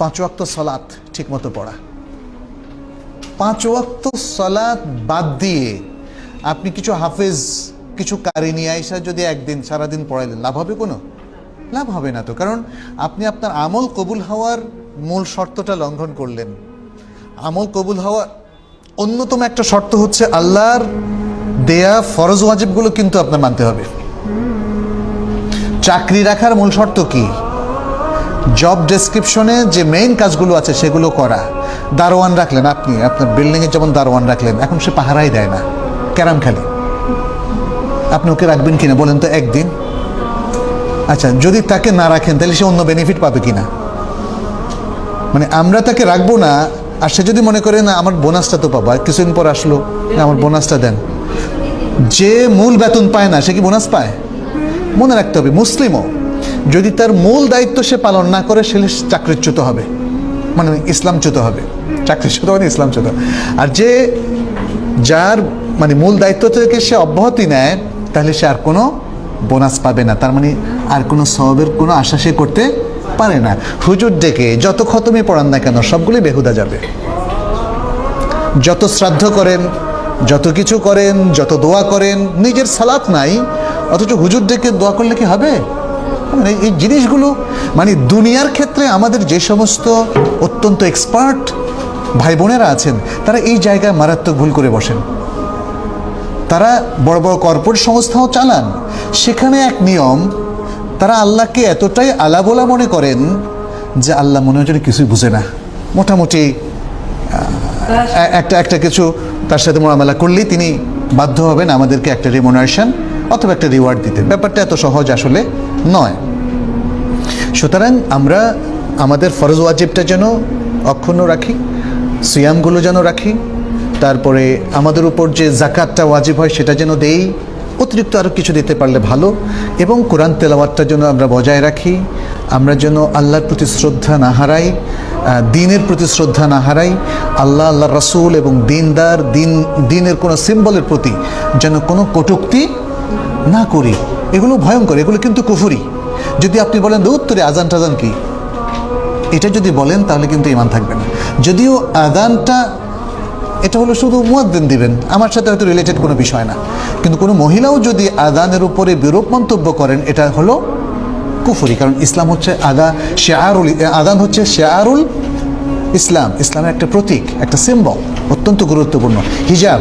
পাঁচ ওয়াক্ত সলাৎ ঠিকমতো পড়া। পাঁচ ওয়াক্ত সলাৎ বাদ দিয়ে আপনি কিছু হাফেজ, কিছু কারি নিয়ে আইসা যদি একদিন সারাদিন পড়াইলেন, লাভ হবে কোনো? লাভ হবে না তো। কারণ আপনি আপনার আমল কবুল হওয়ার মূল শর্তটা লঙ্ঘন করলেন। আমল কবুল হওয়ার অন্যতম একটা শর্ত হচ্ছে আল্লাহর দেয়া ফরজ ওয়াজিবগুলো কিন্তু আপনার মানতে হবে। চাকরি রাখার মূল শর্ত কি? জব ডেসক্রিপশনে যে মেইন কাজগুলো আছে, সেগুলো করা। দারোয়ান রাখলেন আপনি, আপনার বিল্ডিংয়ে যেমন দারোয়ান রাখলেন, এখন সে পাহারাই দেয় না। ক্যারাম খেলে। আপনি ওকে রাখবেন কিনা বলেন তো একদিন। আচ্ছা যদি তাকে না রাখেন, তাহলে সে অন্য বেনিফিট পাবে কিনা? মানে আমরা তাকে রাখব না, আর সে যদি মনে করে, না, আমার বোনাসটা তো পাবো। কিছুদিন পর আসলো আমার বোনাসটা দেন। যে মূল বেতন পায় না, সে কি বোনাস পায়? মনে রাখতে হবে, মুসলিমও। যদি তার মূল দায়িত্ব সে পালন না করে, সে চাকরিচ্যুত হবে। মানে ইসলামচ্যুত হবে। চাকরিচ্যুত মানে ইসলামচ্যুত। আর যে যার মানে মূল দায়িত্ব থেকে সে অব্যাহতি নেয়, তাহলে সে আর কোনো বোনাস পাবে না। তার মানে আর কোনো সবের কোনো আশা সে করতে পারে না। হুজুর ডেকে যত খতমে পড়ান না কেন সবগুলোই বেহুদা যাবে। যত শ্রাদ্ধ করেন, যত কিছু করেন, যত দোয়া করেন, নিজের সালাত নাই, অথচ হুজুর ডেকে দোয়া করলে কি হবে? মানে এই জিনিসগুলো মানে দুনিয়ার ক্ষেত্রে আমাদের যে সমস্ত অত্যন্ত এক্সপার্ট ভাই বোনেরা আছেন, তারা এই জায়গায় মারাত্মক ভুল করে বসেন। তারা বড় বড় কর্পোরেট সংস্থাও চালান। সেখানে এক নিয়ম, তারা আল্লাহকে এতটাই আলাবোলা মনে করেন যে আল্লাহ মনে হচ্ছে কিছুই বুঝে না। মোটামুটি একটা একটা কিছু তার সাথে মোকাবেলা করলেই তিনি বাধ্য হবেন আমাদেরকে একটা রিমোনারেশন অথবা একটা রিওয়ার্ড দিতে। ব্যাপারটা এত সহজ আসলে নয়। সুতরাং আমরা আমাদের ফরজ ওয়াজিবটা যেন অক্ষুণ্ণ রাখি, সিয়ামগুলো যেন রাখি, তারপরে আমাদের উপর যে জাকাতটা ওয়াজিব হয় সেটা যেন দেই, অতিরিক্ত আরও কিছু দিতে পারলে ভালো, এবং কোরআন তেলাওয়াতটা যেন আমরা বজায় রাখি, আমরা যেন আল্লাহর প্রতি শ্রদ্ধা না হারাই দিনের প্রতি শ্রদ্ধা না হারাই, আল্লাহ আল্লাহ রসুল এবং দিনদার, দিন, দিনের কোনো সিম্বলের প্রতি যেন কোনো কটুক্তি না করি, এগুলো ভয়ঙ্কর, এগুলো কিন্তু কুফুরি। যদি আপনি বলেন উত্তরে আজান টাজান কি? এটা যদি বলেন, তাহলে কিন্তু ইমান থাকবে না। যদিও আদানটা এটা হলো শুধু মুয়াদ্দিন দিবেন, আমার সাথে হয়তো রিলেটেড কোনো বিষয় না। কিন্তু কোনো মহিলাও যদি আদানের উপরে বিরূপ মন্তব্য করেন, এটা হলো কুফুরি। কারণ ইসলাম হচ্ছে আদা শেয়ারুল আদান হচ্ছে শেয়ারুল ইসলাম। ইসলামের একটা প্রতীক, একটা সিম্বল অত্যন্ত গুরুত্বপূর্ণ। হিজাব,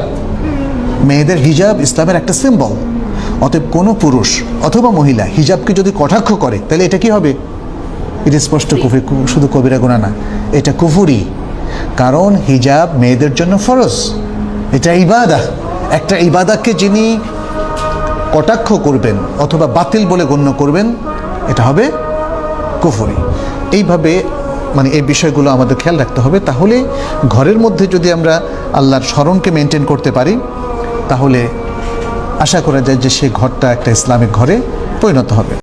মেয়েদের হিজাব ইসলামের একটা সিম্বল অতএব কোনো পুরুষ অথবা মহিলা হিজাবকে যদি কটাক্ষ করে, তাহলে এটা কি হবে? এটা স্পষ্ট কুফরি শুধু কবিরা গুণা না, এটা কুফুরি। কারণ হিজাব মেয়েদের জন্য ফরজ। এটা ইবাদা। একটা ইবাদাকে যিনি কটাক্ষ করবেন অথবা বাতিল বলে গণ্য করবেন, এটা হবে কুফুরি। এইভাবে মানে এই বিষয়গুলো আমাদের খেয়াল রাখতে হবে। তাহলে ঘরের মধ্যে যদি আমরা আল্লাহর স্মরণকে মেনটেন করতে পারি, তাহলে আশা করা যায় যে সে ঘরটা একটা ইসলামিক ঘরে পরিণত হবে।